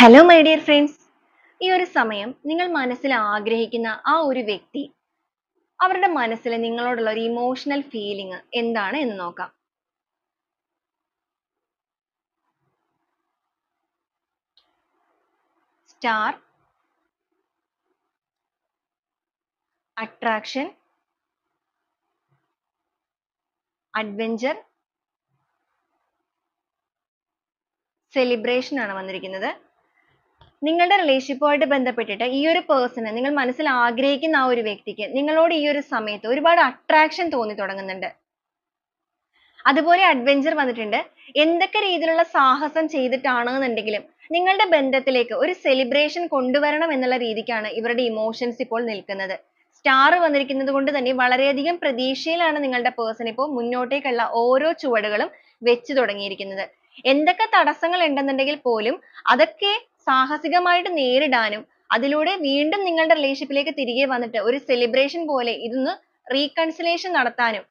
Hello my dear friends ഈ ഒരു സമയം നിങ്ങൾ മനസ്സിൽ ആഗ്രഹിക്കുന്ന ആ ഒരു വ്യക്തി അവരുടെ മനസ്സിൽ നിങ്ങളോടുള്ള ഒരു ഇമോഷണൽ ഫീലിംഗ് എന്താണ് എന്ന് നോക്കാം. സ്റ്റാർ അട്രാക്ഷൻ അഡ്വഞ്ചർ സെലിബ്രേഷൻ ആണ് വന്നിരിക്കുന്നത്. നിങ്ങളുടെ റിലേഷൻഷിപ്പുമായിട്ട് ബന്ധപ്പെട്ടിട്ട് ഈ ഒരു പേഴ്സണ് നിങ്ങൾ മനസ്സിൽ ആഗ്രഹിക്കുന്ന ആ ഒരു വ്യക്തിക്ക് നിങ്ങളോട് ഈ ഒരു സമയത്ത് ഒരുപാട് അട്രാക്ഷൻ തോന്നി തുടങ്ങുന്നുണ്ട്. അതുപോലെ അഡ്വഞ്ചർ വന്നിട്ടുണ്ട്. എന്തൊക്കെ രീതിയിലുള്ള സാഹസം ചെയ്തിട്ടാണെന്നുണ്ടെങ്കിലും നിങ്ങളുടെ ബന്ധത്തിലേക്ക് ഒരു സെലിബ്രേഷൻ കൊണ്ടുവരണം എന്നുള്ള രീതിക്കാണ് ഇവരുടെ ഇമോഷൻസ് ഇപ്പോൾ നിൽക്കുന്നത്. സ്റ്റാർ വന്നിരിക്കുന്നത് കൊണ്ട് തന്നെ വളരെയധികം പ്രതീക്ഷയിലാണ് നിങ്ങളുടെ പേഴ്സൺ ഇപ്പോൾ മുന്നോട്ടേക്കുള്ള ഓരോ ചുവടുകളും വെച്ച് തുടങ്ങിയിരിക്കുന്നത്. എന്തൊക്കെ തടസ്സങ്ങൾ ഉണ്ടെന്നുണ്ടെങ്കിൽ പോലും അതൊക്കെ സാഹസികമായിട്ട് നേരിടാനും അതിലൂടെ വീണ്ടും നിങ്ങളുടെ റിലേഷൻഷിപ്പിലേക്ക് തിരികെ വന്നിട്ട് ഒരു സെലിബ്രേഷൻ പോലെ ഇതൊന്ന് റീകൺസിലേഷൻ നടത്താനും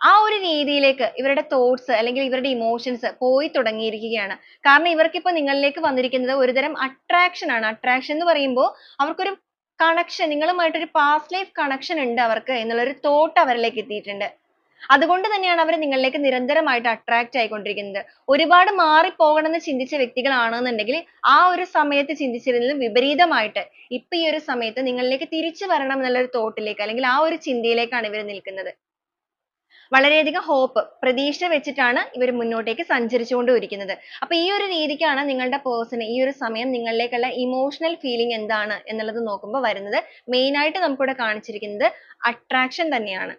ആ ഒരു രീതിയിലേക്ക് ഇവരുടെ തോട്ട്സ് അല്ലെങ്കിൽ ഇവരുടെ ഇമോഷൻസ് പോയി തുടങ്ങിയിരിക്കുകയാണ്. കാരണം ഇവർക്ക് ഇപ്പോൾ നിങ്ങളിലേക്ക് വന്നിരിക്കുന്നത് ഒരുതരം അട്രാക്ഷൻ ആണ്. അട്രാക്ഷൻ എന്ന് പറയുമ്പോൾ അവർക്കൊരു കണക്ഷൻ നിങ്ങളുമായിട്ടൊരു പാസ്റ്റ് ലൈഫ് കണക്ഷൻ ഉണ്ട് അവർക്ക് എന്നുള്ളൊരു തോട്ട് അവരിലേക്ക് എത്തിയിട്ടുണ്ട്. അതുകൊണ്ട് തന്നെയാണ് അവർ നിങ്ങളിലേക്ക് നിരന്തരമായിട്ട് അട്രാക്റ്റ് ആയിക്കൊണ്ടിരിക്കുന്നത്. ഒരുപാട് മാറിപ്പോകണമെന്ന് ചിന്തിച്ച വ്യക്തികളാണെന്നുണ്ടെങ്കിൽ ആ ഒരു സമയത്ത് ചിന്തിച്ചിരുന്നതിന് വിപരീതമായിട്ട് ഇപ്പൊ ഈ ഒരു സമയത്ത് നിങ്ങളിലേക്ക് തിരിച്ചു വരണം എന്നുള്ള ഒരു തോട്ടിലേക്ക് അല്ലെങ്കിൽ ആ ഒരു ചിന്തയിലേക്കാണ് ഇവർ നിൽക്കുന്നത്. വളരെയധികം ഹോപ്പ് പ്രതീക്ഷ വെച്ചിട്ടാണ് ഇവർ മുന്നോട്ടേക്ക് സഞ്ചരിച്ചുകൊണ്ടിരിക്കുന്നത്. അപ്പൊ ഈ ഒരു രീതിക്കാണ് നിങ്ങളുടെ പേഴ്സൺ ഈ ഒരു സമയം നിങ്ങളിലേക്കുള്ള ഇമോഷണൽ ഫീലിംഗ് എന്താണ് എന്നുള്ളത് നോക്കുമ്പോൾ വരുന്നത്. മെയിൻ ആയിട്ട് നമുക്കിവിടെ കാണിച്ചിരിക്കുന്നത് അട്രാക്ഷൻ തന്നെയാണ്.